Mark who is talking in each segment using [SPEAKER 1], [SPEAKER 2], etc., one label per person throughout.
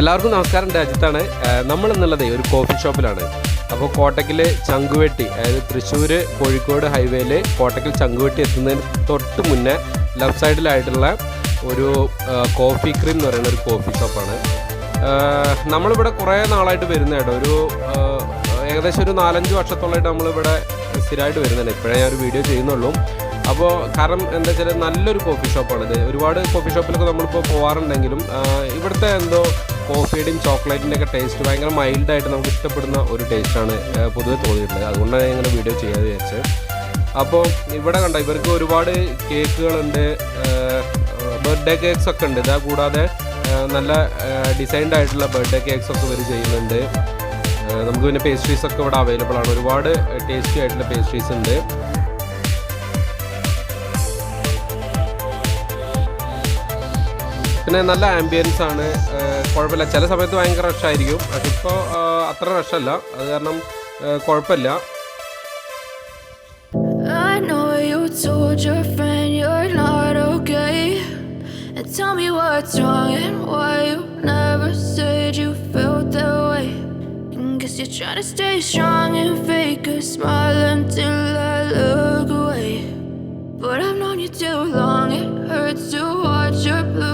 [SPEAKER 1] എല്ലാവർക്കും നമസ്കാരം രാജ്യത്താണ് നമ്മൾ എന്നുള്ളത് ഒരു കോഫി ഷോപ്പിലാണ് അപ്പോൾ കോട്ടക്കിൽ ചങ്കുവെട്ടി അതായത് തൃശ്ശൂർ കോഴിക്കോട് ഹൈവേയിൽ കോട്ടക്കിൽ ചങ്കുവെട്ടി എത്തുന്നതിന് തൊട്ട് മുന്നേ ലെഫ്റ്റ് സൈഡിലായിട്ടുള്ള ഒരു കോഫി ക്രീം എന്ന് പറയുന്ന ഒരു കോഫി ഷോപ്പാണ് നമ്മളിവിടെ കുറേ നാളായിട്ട് വരുന്ന കേട്ടോ ഒരു ഏകദേശം ഒരു നാലഞ്ച് വർഷത്തോളമായിട്ട് നമ്മളിവിടെ സ്ഥിരമായിട്ട് വരുന്നുണ്ട് ഇപ്പോഴേ ഞാൻ ഒരു വീഡിയോ ചെയ്യുന്നുള്ളൂ. അപ്പോൾ കാരണം എന്താ വെച്ചാൽ നല്ലൊരു കോഫി ഷോപ്പാണിത് ഒരുപാട് കോഫി ഷോപ്പിലൊക്കെ നമ്മളിപ്പോൾ പോകാറുണ്ടെങ്കിലും ഇവിടുത്തെ എന്തോ കോഫിയുടെയും ചോക്ലേറ്റിന്റെ ഒക്കെ ടേസ്റ്റ് ഭയങ്കര മൈൽഡായിട്ട് നമുക്ക് ഇഷ്ടപ്പെടുന്ന ഒരു ടേസ്റ്റാണ് പൊതുവെ തോന്നിയിട്ടുള്ളത്. അതുകൊണ്ടാണ് ഇങ്ങനെ വീഡിയോ ചെയ്യാതെ വിചാരിച്ചത്. അപ്പോൾ ഇവിടെ കണ്ട ഇവർക്ക് ഒരുപാട് കേക്കുകളുണ്ട് ബർത്ത്ഡേ കേക്ക്സ് ഒക്കെ ഉണ്ട്. ഇതാ കൂടാതെ നല്ല ഡിസൈൻഡ് ആയിട്ടുള്ള ബർത്ത്ഡേ കേക്ക്സ് ഒക്കെ ഇവർ ചെയ്യുന്നുണ്ട്. നമുക്ക് പിന്നെ പേസ്ട്രീസ് ഒക്കെ ഇവിടെ അവൈലബിൾ ആണ്. ഒരുപാട് ടേസ്റ്റി ആയിട്ടുള്ള പേസ്ട്രീസ് ഉണ്ട്. പിന്നെ നല്ല ആംബിയൻസ് ആണ് കുഴപ്പമില്ല ചില സമയത്ത് ഭയങ്കര റഷായിരിക്കും പക്ഷെ ഇപ്പോൾ അത്ര റഷല്ല അത് കാരണം കുഴപ്പമില്ല
[SPEAKER 2] I know you told your friend you're not okay. And tell me what's wrong and why you never said you felt that way. And guess you're trying to stay strong and fake a smile until I look away. But I've known you too long, it hurts to watch your blue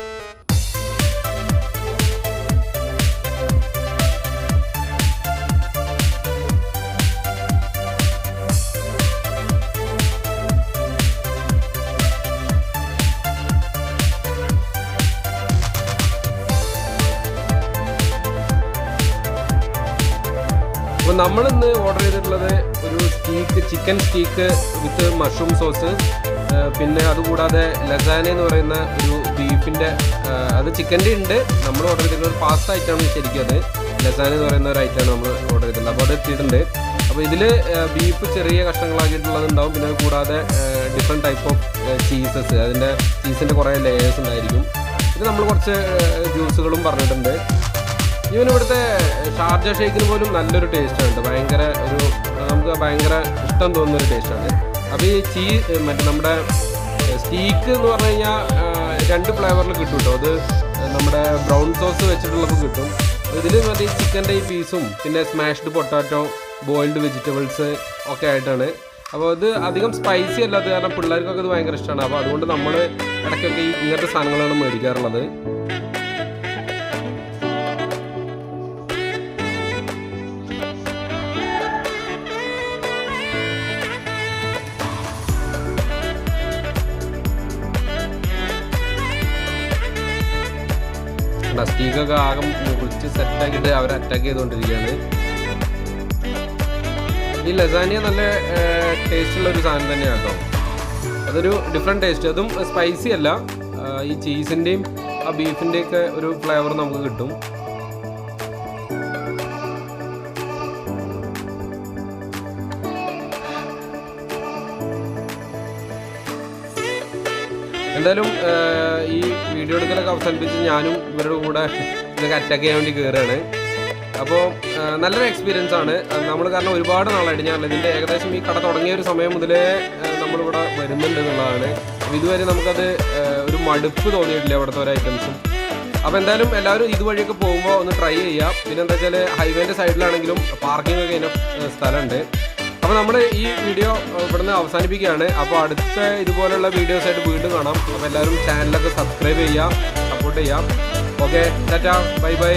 [SPEAKER 1] നമ്മൾ ഇന്ന് order ചെയ്തിട്ടുള്ളത് ഒരു steak chicken steak with mushroom sauce പിന്നെ അതുകൂടാതെ ലസാന എന്ന് പറയുന്ന ഒരു ബീഫിന്റെ അത് ചിക്കന്റെ ഉണ്ട്. നമ്മൾ ഓർഡർ ചെയ്തിട്ടുള്ള ഒരു പാസ്ത ഐറ്റമാണ് ശരിക്കും അത്. ലസാന എന്ന് പറയുന്ന ഒരു ഐറ്റമാണ് നമ്മൾ ഓർഡർ ചെയ്തിട്ടുള്ളത്. അപ്പോൾ അത് എത്തിയിട്ടുണ്ട്. അപ്പോൾ ഇതിൽ ബീഫ് ചെറിയ കഷ്ണങ്ങളാക്കിയിട്ടുള്ളത് ഉണ്ടാവും. പിന്നെ കൂടാതെ ഡിഫറെന്റ് ടൈപ്പ് ഓഫ് ചീസസ് അതിന്റെ ചീസിന്റെ കുറേ ലെയേഴ്സ് ഉണ്ടായിരിക്കും. പിന്നെ നമ്മൾ കുറച്ച് ജ്യൂസുകളും പറഞ്ഞിട്ടുണ്ട്. ഈവൻ ഇവിടുത്തെ ഷാർജ ഷേക്കിന് പോലും നല്ലൊരു ടേസ്റ്റ് ഉണ്ട് ഭയങ്കര ഒരു നമുക്ക് ഭയങ്കര ഇഷ്ടം തോന്നുന്ന ഒരു ടേസ്റ്റാണ്. അപ്പോൾ ഈ ചീ മറ്റേ നമ്മുടെ സ്റ്റീക്ക് എന്ന് പറഞ്ഞു കഴിഞ്ഞാൽ രണ്ട് ഫ്ലേവറിൽ കിട്ടും കേട്ടോ അത് നമ്മുടെ ബ്രൗൺ സോസ് വെച്ചിട്ടുള്ളപ്പോൾ കിട്ടും. ഇതിൽ മറ്റേ ചിക്കന്റെ ഈ പീസും പിന്നെ സ്മാഷ്ഡ് പൊട്ടാറ്റോ ബോയിൽഡ് വെജിറ്റബിൾസ് ഒക്കെ ആയിട്ടാണ്. അപ്പോൾ ഇത് അധികം സ്പൈസി അല്ലാത്ത കാരണം പിള്ളേർക്കൊക്കെ ഇത് ഭയങ്കര ഇഷ്ടമാണ് അപ്പോൾ അതുകൊണ്ട് നമ്മൾ ഇടയ്ക്കൊക്കെ ഈ ഇങ്ങനത്തെ സാധനങ്ങളാണ് മേടിക്കാറുള്ളത്. സ്റ്റീക്കൊക്കെ ആകെ മുറിച്ച് സെറ്റാക്കിയിട്ട് അവർ അറ്റാക്ക് ചെയ്തുകൊണ്ടിരിക്കുകയാണ്. ഈ ലസാനിയ നല്ല ടേസ്റ്റുള്ള ഒരു സാധനം തന്നെയാണ് കേട്ടോ. അതൊരു ഡിഫറെന്റ് ടേസ്റ്റ് അതും സ്പൈസി അല്ല. ഈ ചീസിന്റെയും ആ ബീഫിന്റെയൊക്കെ ഒരു ഫ്ലേവർ നമുക്ക് കിട്ടും. എന്തായാലും ഈ വീഡിയോ എടുക്കലൊക്കെ അവസാനിപ്പിച്ച് ഞാനും ഇവരുടെ കൂടെ ഇതൊക്കെ അറ്റാക്ക് ചെയ്യാൻ വേണ്ടി കയറുകയാണ് അപ്പോൾ നല്ലൊരു എക്സ്പീരിയൻസ് ആണ്. നമ്മൾ കാരണം ഒരുപാട് നാളായിട്ട് ഞാൻ ഇതിന്റെ ഏകദേശം ഈ കട തുടങ്ങിയ ഒരു സമയം മുതലേ നമ്മളിവിടെ വരുന്നുണ്ട് എന്നുള്ളതാണ്. ഇതുവരെ നമുക്കത് ഒരു മടുപ്പ് തോന്നിയിട്ടില്ല ഇവിടുത്തെ ഓരോ ഐറ്റംസും അപ്പോൾ എന്തായാലും എല്ലാവരും ഇതുവഴിയൊക്കെ പോകുമ്പോൾ ഒന്ന് ട്രൈ ചെയ്യാം. പിന്നെ എന്താ വെച്ചാൽ ഹൈവേന്റെ സൈഡിലാണെങ്കിലും പാർക്കിംഗ് ഒക്കെ അതിന്റെ സ്ഥലമുണ്ട്. അപ്പോൾ നമ്മൾ ഈ വീഡിയോ ഇവിടുന്ന് അവസാനിപ്പിക്കുകയാണ്. അപ്പോൾ അടുത്ത ഇതുപോലുള്ള വീഡിയോസ് ആയിട്ട് വീണ്ടും കാണാം. അപ്പോൾ എല്ലാവരും ചാനലൊക്കെ സബ്സ്ക്രൈബ് ചെയ്യാം സപ്പോർട്ട് ചെയ്യാം ഓക്കെ ടാറ്റാ. Bye bye